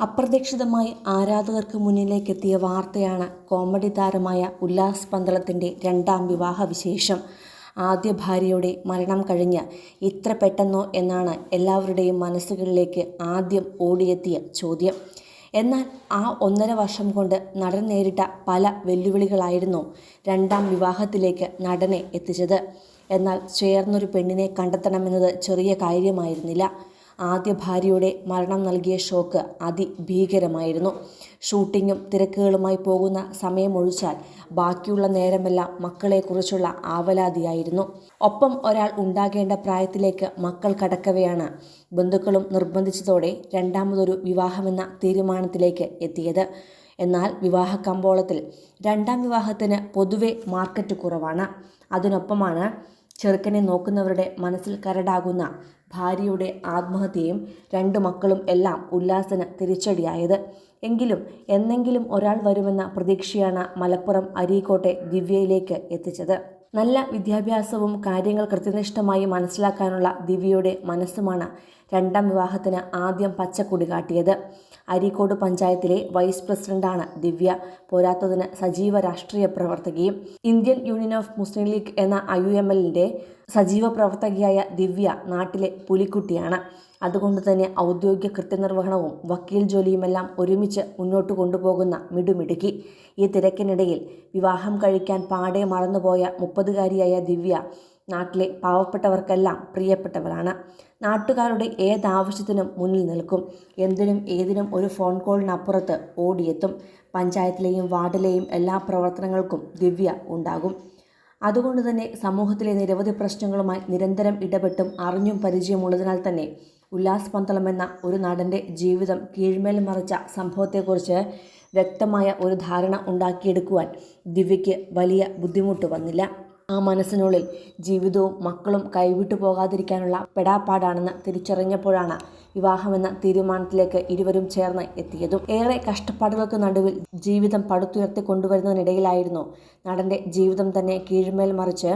അപ്രതീക്ഷിതമായി ആരാധകർക്ക് മുന്നിലേക്കെത്തിയ വാർത്തയാണ് കോമഡി താരമായ ഉല്ലാസ് പന്തളത്തിന്റെ രണ്ടാം വിവാഹ വിശേഷം ആദ്യ ഭാര്യയുടെ മരണം കഴിഞ്ഞ് ഇത്ര പെട്ടെന്നോ എന്നാണ് എല്ലാവരുടെയും മനസ്സുകളിലേക്ക് ആദ്യം ഓടിയെത്തിയ ചോദ്യം. എന്നാൽ ആ ഒന്നര വർഷം കൊണ്ട് നടൻ നേരിട്ട പല വെല്ലുവിളികളായിരുന്നു രണ്ടാം വിവാഹത്തിലേക്ക് നടനെ എത്തിച്ചത്. എന്നാൽ ചേർന്നൊരു പെണ്ണിനെ കണ്ടെത്തണമെന്നത് ചെറിയ കാര്യമായിരുന്നില്ല. ആദ്യ ഭാര്യയുടെ മരണം നൽകിയ ഷോക്ക് അതിഭീകരമായിരുന്നു. ഷൂട്ടിങ്ങും തിരക്കുകളുമായി പോകുന്ന സമയമൊഴിച്ചാൽ ബാക്കിയുള്ള നേരമെല്ലാം മക്കളെക്കുറിച്ചുള്ള ആവലാതിയായിരുന്നു. ഒപ്പം ഒരാൾ ഉണ്ടാകേണ്ട പ്രായത്തിലേക്ക് മക്കൾ കടക്കവെയാണ് ബന്ധുക്കളും നിർബന്ധിച്ചതോടെ രണ്ടാമതൊരു വിവാഹമെന്ന തീരുമാനത്തിലേക്ക് എത്തിയത്. എന്നാൽ വിവാഹ കമ്പോളത്തിൽ രണ്ടാം വിവാഹത്തിന് പൊതുവെ മാർക്കറ്റ് കുറവാണ്. അതിനൊപ്പമാണ് ചെറുക്കനെ നോക്കുന്നവരുടെ മനസ്സിൽ കരടാകുന്ന ഭാര്യയുടെ ആത്മഹത്യയും രണ്ട് മക്കളും എല്ലാം ഉല്ലാസന തിരിച്ചടിയായത്. എങ്കിലും എന്നെങ്കിലും ഒരാൾ വരുമെന്ന പ്രതീക്ഷയാണ് മലപ്പുറം അരീക്കോട്ടെ ദിവ്യയിലേക്ക് എത്തിച്ചത്. നല്ല വിദ്യാഭ്യാസവും കാര്യങ്ങൾ കൃത്യനിഷ്ഠമായി മനസ്സിലാക്കാനുള്ള ദിവ്യയുടെ മനസ്സുമാണ് രണ്ടാം വിവാഹത്തിന് ആദ്യം പച്ചക്കൊടി കാട്ടിയത്. അരീക്കോട് പഞ്ചായത്തിലെ വൈസ് പ്രസിഡന്റാണ് ദിവ്യ. പോരാത്തതിന് സജീവ രാഷ്ട്രീയ പ്രവർത്തകയും Indian union of Muslim league എന്ന ഐ യു എം സജീവ പ്രവർത്തകയായ ദിവ്യ നാട്ടിലെ പുലിക്കുട്ടിയാണ്. അതുകൊണ്ട് തന്നെ ഔദ്യോഗിക കൃത്യനിർവഹണവും വക്കീൽ ജോലിയുമെല്ലാം ഒരുമിച്ച് മുന്നോട്ട് കൊണ്ടുപോകുന്ന മിടുമിടുക്കി. ഈ തിരക്കിനിടയിൽ വിവാഹം കഴിക്കാൻ പാടെ മറന്നുപോയ മുപ്പതുകാരിയായ ദിവ്യ നാട്ടിലെ പാവപ്പെട്ടവർക്കെല്ലാം പ്രിയപ്പെട്ടവരാണ്. നാട്ടുകാരുടെ ഏതാവശ്യത്തിനും മുന്നിൽ നിൽക്കും. എന്തിനും ഏതിനും ഒരു ഫോൺ കോളിനപ്പുറത്ത് ഓടിയെത്തും. പഞ്ചായത്തിലെയും വാർഡിലെയും എല്ലാ പ്രവർത്തനങ്ങൾക്കും ദിവ്യ ഉണ്ടാകും. അതുകൊണ്ട് തന്നെ സമൂഹത്തിലെ നിരവധി പ്രശ്നങ്ങളുമായി നിരന്തരം ഇടപെട്ടും അറിഞ്ഞും പരിചയമുള്ളതിനാൽ തന്നെ ഉല്ലാസ് പന്തളം എന്ന ഒരു നടന്റെ ജീവിതം കീഴ്മേൽ മറിച്ച സംഭവത്തെക്കുറിച്ച് വ്യക്തമായ ഒരു ധാരണ ഉണ്ടാക്കിയെടുക്കുവാൻ ദിവ്യയ്ക്ക് വലിയ ബുദ്ധിമുട്ട് വന്നില്ല. ആ മനസ്സിനുള്ളിൽ ജീവിതവും മക്കളും കൈവിട്ടു പോകാതിരിക്കാനുള്ള പെടാപ്പാടാണെന്ന് തിരിച്ചറിഞ്ഞപ്പോഴാണ് വിവാഹമെന്ന തീരുമാനത്തിലേക്ക് ഇരുവരും ചേർന്ന് എത്തിയതും. ഏറെ കഷ്ടപ്പാടുകൾക്ക് നടുവിൽ ജീവിതം പടുത്തുയർത്തി കൊണ്ടുവരുന്നതിനിടയിലായിരുന്നു നടന്റെ ജീവിതം തന്നെ കീഴ്മേൽ മറിച്ച്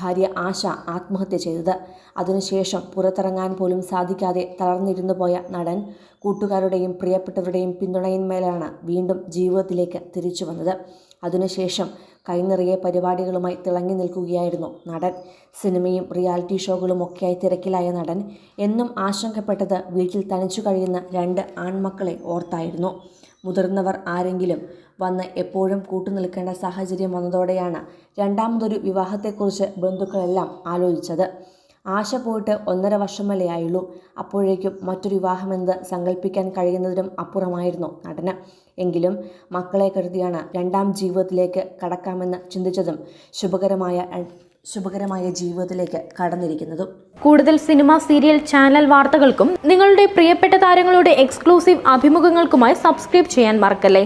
ഭാര്യ ആശ ആത്മഹത്യ ചെയ്തത്. അതിനുശേഷം പുറത്തിറങ്ങാൻ പോലും സാധിക്കാതെ തളർന്നിരുന്നു പോയ നടൻ കൂട്ടുകാരുടെയും പ്രിയപ്പെട്ടവരുടെയും പിന്തുണയിന്മേലാണ് വീണ്ടും ജീവിതത്തിലേക്ക് തിരിച്ചു വന്നത്. അതിനുശേഷം കൈനിറയെ പരിപാടികളുമായി തിളങ്ങി നിൽക്കുകയായിരുന്നു നടൻ. സിനിമയും റിയാലിറ്റി ഷോകളും ഒക്കെയായി തിരക്കിലായ നടൻ എന്നും ആശങ്കപ്പെട്ടത് വീട്ടിൽ തനിച്ചു കഴിയുന്ന രണ്ട് ആൺമക്കളെ ഓർത്തായിരുന്നു. മുതിർന്നവർ ആരെങ്കിലും വന്ന് എപ്പോഴും കൂട്ടുനിൽക്കേണ്ട സാഹചര്യം വന്നതോടെയാണ് രണ്ടാമതൊരു വിവാഹത്തെക്കുറിച്ച് ബന്ധുക്കളെല്ലാം ആലോചിച്ചത്. ആശ പോയിട്ട് ഒന്നര വർഷമല്ലേ ആയുള്ളൂ. അപ്പോഴേക്കും മറ്റൊരു വിവാഹമെന്ത് സങ്കല്പിക്കാൻ കഴിയുന്നതിനും അപ്പുറമായിരുന്നു നടന്. എങ്കിലും മക്കളെ കരുതിയാണ് രണ്ടാം ജീവിതത്തിലേക്ക് കടക്കാമെന്ന് ചിന്തിച്ചതും ശുഭകരമായ ശുഭകരമായ ജീവിതത്തിലേക്ക് കടന്നിരിക്കുന്നതും. കൂടുതൽ സിനിമ സീരിയൽ ചാനൽ വാർത്തകൾക്കും നിങ്ങളുടെ പ്രിയപ്പെട്ട താരങ്ങളുടെ എക്സ്ക്ലൂസീവ് അഭിമുഖങ്ങൾക്കുമായി സബ്സ്ക്രൈബ് ചെയ്യാൻ മറക്കല്ലേ?